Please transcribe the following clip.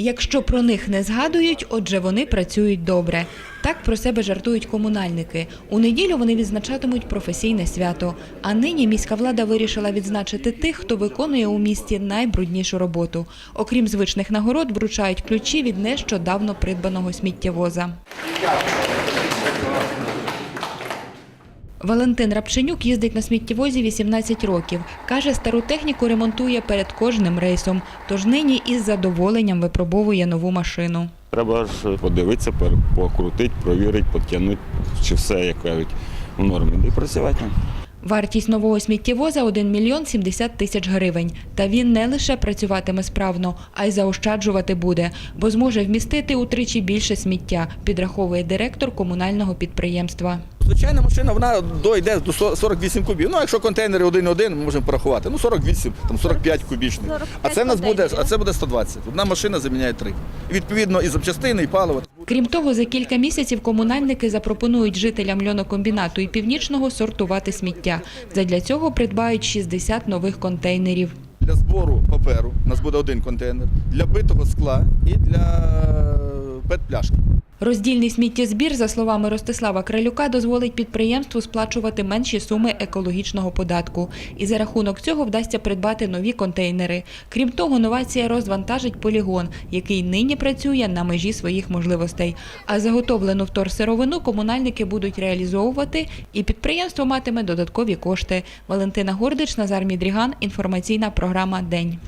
Якщо про них не згадують, отже вони працюють добре. Так про себе жартують комунальники. У неділю вони відзначатимуть професійне свято. А нині міська влада вирішила відзначити тих, хто виконує у місті найбруднішу роботу. Окрім звичних нагород, вручають ключі від нещодавно придбаного сміттєвоза. Валентин Рапченюк їздить на сміттєвозі 18 років. Каже, стару техніку ремонтує перед кожним рейсом, тож нині із задоволенням випробовує нову машину. Треба ж подивитися, покрутити, провірити, підтягнути, чи все, як кажуть, у нормі. І працювати. Вартість нового сміттєвоза 1 мільйон 70 тисяч гривень. Та він не лише працюватиме справно, а й заощаджувати буде, бо зможе вмістити утричі більше сміття, підраховує директор комунального підприємства. Звичайна машина вона дойде до 48 кубів. Ну, якщо контейнери 1-1, ми можемо порахувати. Ну, 48, там 45 кубічних. А це нас буде, а це буде 120. Одна машина заміняє три. І відповідно і запчастини, і паливо. Крім того, за кілька місяців комунальники запропонують жителям льонокомбінату і північного сортувати сміття. Задля цього придбають 60 нових контейнерів. Для збору паперу у нас буде один контейнер, для битого скла і для пет-пляшки. Роздільний сміттєзбір, за словами Ростислава Кралюка, дозволить підприємству сплачувати менші суми екологічного податку. І за рахунок цього вдасться придбати нові контейнери. Крім того, новація розвантажить полігон, який нині працює на межі своїх можливостей. А заготовлену вторсировину комунальники будуть реалізовувати, і підприємство матиме додаткові кошти. Валентина Гордич, Назар Мідріган. Інформаційна програма День.